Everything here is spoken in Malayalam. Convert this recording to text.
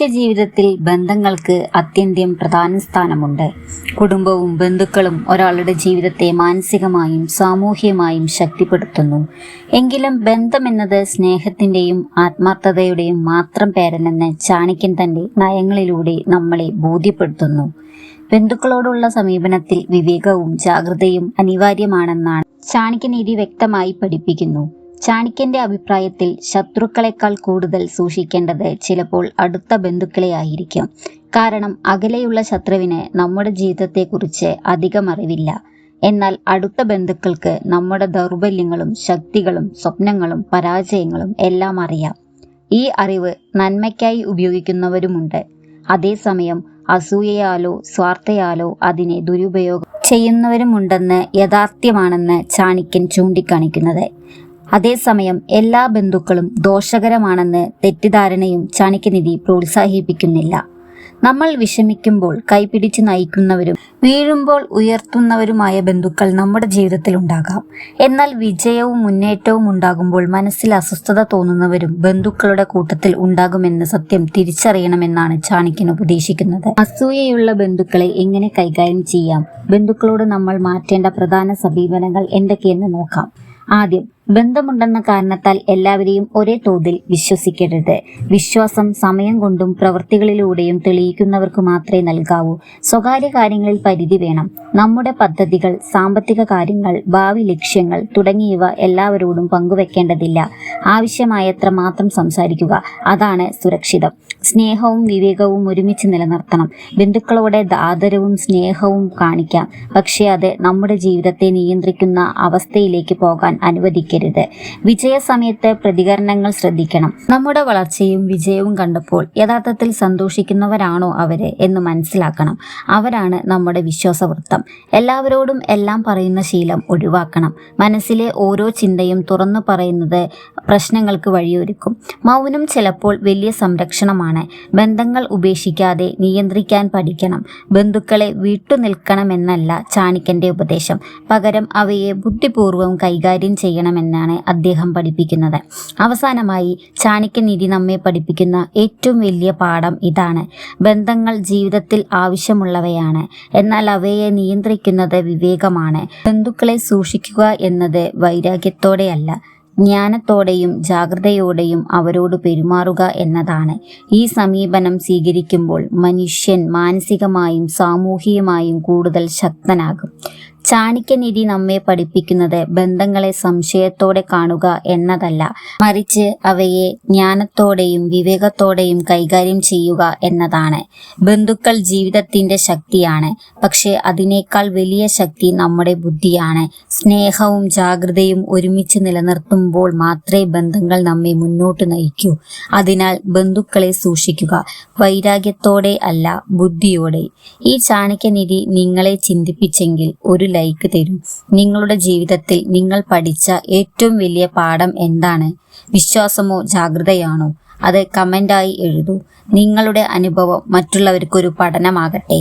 മനുഷ്യ ജീവിതത്തിൽ ബന്ധങ്ങൾക്ക് അത്യന്തം പ്രധാന സ്ഥാനമുണ്ട്. കുടുംബവും ബന്ധുക്കളും ഒരാളുടെ ജീവിതത്തെ മാനസികമായും സാമൂഹികമായും ശക്തിപ്പെടുത്തുന്നു. എങ്കിലും ബന്ധമെന്നത് സ്നേഹത്തിന്റെയും ആത്മാർത്ഥതയുടെയും മാത്രം പേരനെന്ന് ചാണക്യൻ തന്റെ നയങ്ങളിലൂടെ നമ്മളെ ബോധ്യപ്പെടുത്തുന്നു. ബന്ധുക്കളോടുള്ള സമീപനത്തിൽ വിവേകവും ജാഗ്രതയും അനിവാര്യമാണെന്നാണ് ചാണക്യനീതി വ്യക്തമായി പഠിപ്പിക്കുന്നു. ചാണക്യന്റെ അഭിപ്രായത്തിൽ ശത്രുക്കളെക്കാൾ കൂടുതൽ സൂക്ഷിക്കേണ്ടത് ചിലപ്പോൾ അടുത്ത ബന്ധുക്കളെ ആയിരിക്കും കാരണം അകലെയുള്ള ശത്രുവിന് നമ്മുടെ ജീവിതത്തെക്കുറിച്ച് അധികം അറിവില്ല. എന്നാൽ അടുത്ത ബന്ധുക്കൾക്ക് നമ്മുടെ ദൗർബല്യങ്ങളും ശക്തികളും സ്വപ്നങ്ങളും പരാജയങ്ങളും എല്ലാം അറിയാം. ഈ അറിവ് നന്മയ്ക്കായി ഉപയോഗിക്കുന്നവരുമുണ്ട്. അതേസമയം അസൂയയാലോ സ്വാർത്ഥയാലോ അതിനെ ദുരുപയോഗം ചെയ്യുന്നവരുമുണ്ടെന്ന് യഥാർത്ഥ്യമാണെന്ന് ചാണിക്കൻ ചൂണ്ടിക്കാണിക്കുന്നത്. അതേസമയം എല്ലാ ബന്ധുക്കളും ദോഷകരമാണെന്ന് തെറ്റിദ്ധാരണയും ചാണക്യനിധി പ്രോത്സാഹിപ്പിക്കുന്നില്ല. നമ്മൾ വിഷമിക്കുമ്പോൾ കൈപിടിച്ച് നയിക്കുന്നവരും വീഴുമ്പോൾ ഉയർത്തുന്നവരുമായ ബന്ധുക്കൾ നമ്മുടെ ജീവിതത്തിൽ ഉണ്ടാകാം. എന്നാൽ വിജയവും മുന്നേറ്റവും ഉണ്ടാകുമ്പോൾ മനസ്സിൽ അസ്വസ്ഥത തോന്നുന്നവരും ബന്ധുക്കളുടെ കൂട്ടത്തിൽ ഉണ്ടാകുമെന്ന് സത്യം തിരിച്ചറിയണമെന്നാണ് ചാണക്യൻ ഉപദേശിക്കുന്നത്. അസൂയയുള്ള ബന്ധുക്കളെ എങ്ങനെ കൈകാര്യം ചെയ്യാം? ബന്ധുക്കളോട് നമ്മൾ മാറ്റേണ്ട പ്രധാന സമീപനങ്ങൾ എന്തൊക്കെയെന്ന് നോക്കാം. ആദ്യം ബന്ധമുണ്ടെന്ന കാരണത്താൽ എല്ലാവരെയും ഒരേ തോതിൽ വിശ്വസിക്കരുത്. വിശ്വാസം സമയം കൊണ്ടും പ്രവൃത്തികളിലൂടെയും തെളിയിക്കുന്നവർക്ക് മാത്രമേ നൽകാവൂ. സ്വകാര്യ കാര്യങ്ങളിൽ പരിധി വേണം. നമ്മുടെ പദ്ധതികൾ സാമ്പത്തിക കാര്യങ്ങൾ ഭാവി ലക്ഷ്യങ്ങൾ തുടങ്ങിയവ എല്ലാവരോടും പങ്കുവെക്കേണ്ടതില്ല. ആവശ്യമായത്ര മാത്രം സംസാരിക്കുക. അതാണ് സുരക്ഷിതം. സ്നേഹവും വിവേകവും ഒരുമിച്ച് നിലനിർത്തണം. ബന്ധുക്കളോടെ ആദരവും സ്നേഹവും കാണിക്കാം. പക്ഷേ അത് നമ്മുടെ ജീവിതത്തെ നിയന്ത്രിക്കുന്ന അവസ്ഥയിലേക്ക് പോകാൻ അനുവദിക്കരുത് വിജയസമയത്ത് പ്രതികരണങ്ങൾ ശ്രദ്ധിക്കണം. നമ്മുടെ വളർച്ചയും വിജയവും കണ്ടപ്പോൾ യഥാർത്ഥത്തിൽ സന്തോഷിക്കുന്നവരാണോ അവർ എന്ന് മനസ്സിലാക്കണം. അവരാണ് നമ്മുടെ വിശ്വാസവൃത്തം. എല്ലാവരോടും എല്ലാം പറയുന്ന ശീലം ഒഴിവാക്കണം. മനസ്സിലെ ഓരോ ചിന്തയും തുറന്നു പറയുന്നത് പ്രശ്നങ്ങൾക്ക് വഴിയൊരുക്കും. മൗനം ചിലപ്പോൾ വലിയ സംരക്ഷണമാണ്. ബന്ധങ്ങൾ ഉപേക്ഷിക്കാതെ നിയന്ത്രിക്കാൻ പഠിക്കണം. ബന്ധുക്കളെ വിട്ടുനിൽക്കണമെന്നല്ല ചാണിക്കന്റെ ഉപദേശം. പകരം അവയെ ബുദ്ധിപൂർവം കൈകാര്യം ചെയ്യണമെന്നാണ് അദ്ദേഹം പഠിപ്പിക്കുന്നത്. അവസാനമായി ചാണിക്യനീതി നമ്മെ പഠിപ്പിക്കുന്ന ഏറ്റവും വലിയ പാഠം ഇതാണ്. ബന്ധങ്ങൾ ജീവിതത്തിൽ ആവശ്യമുള്ളവയാണ്. എന്നാൽ അവയെ നിയന്ത്രിക്കുന്നത് വിവേകമാണ്. ബന്ധുക്കളെ സൂക്ഷിക്കുക എന്നത് വൈരാഗ്യത്തോടെയല്ല. ജ്ഞാനത്തോടെയും ജാഗ്രതയോടെയും അവരോട് പെരുമാറുക എന്നതാണ്. ഈ സമീപനം സ്വീകരിക്കുമ്പോൾ മനുഷ്യൻ മാനസികമായും സാമൂഹികമായും കൂടുതൽ ശക്തനാകും. ചാണിക്യനിധി നമ്മെ പഠിപ്പിക്കുന്നത് ബന്ധങ്ങളെ സംശയത്തോടെ കാണുക എന്നതല്ല. മറിച്ച് അവയെ ജ്ഞാനത്തോടെയും വിവേകത്തോടെയും കൈകാര്യം ചെയ്യുക എന്നതാണ്. ബന്ധുക്കൾ ജീവിതത്തിന്റെ ശക്തിയാണ്. പക്ഷെ അതിനേക്കാൾ വലിയ ശക്തി നമ്മുടെ ബുദ്ധിയാണ്. സ്നേഹവും ജാഗ്രതയും ഒരുമിച്ച് നിലനിർത്തുമ്പോൾ മാത്രമേ ബന്ധങ്ങൾ നമ്മെ മുന്നോട്ട് നയിക്കൂ. അതിനാൽ ബന്ധുക്കളെ സൂക്ഷിക്കുക. വൈരാഗ്യത്തോടെ അല്ല ബുദ്ധിയോടെ. ഈ ചാണക്യനിധി നിങ്ങളെ ചിന്തിപ്പിച്ചെങ്കിൽ ഒരു ലൈക്ക് തരും. നിങ്ങളുടെ ജീവിതത്തിൽ നിങ്ങൾ പഠിച്ച ഏറ്റവും വലിയ പാഠം എന്താണ്? വിശ്വാസമോ ജാഗ്രതയാണോ? അത് കമന്റായി എഴുതൂ. നിങ്ങളുടെ അനുഭവം മറ്റുള്ളവർക്കൊരു പഠനമാകട്ടെ.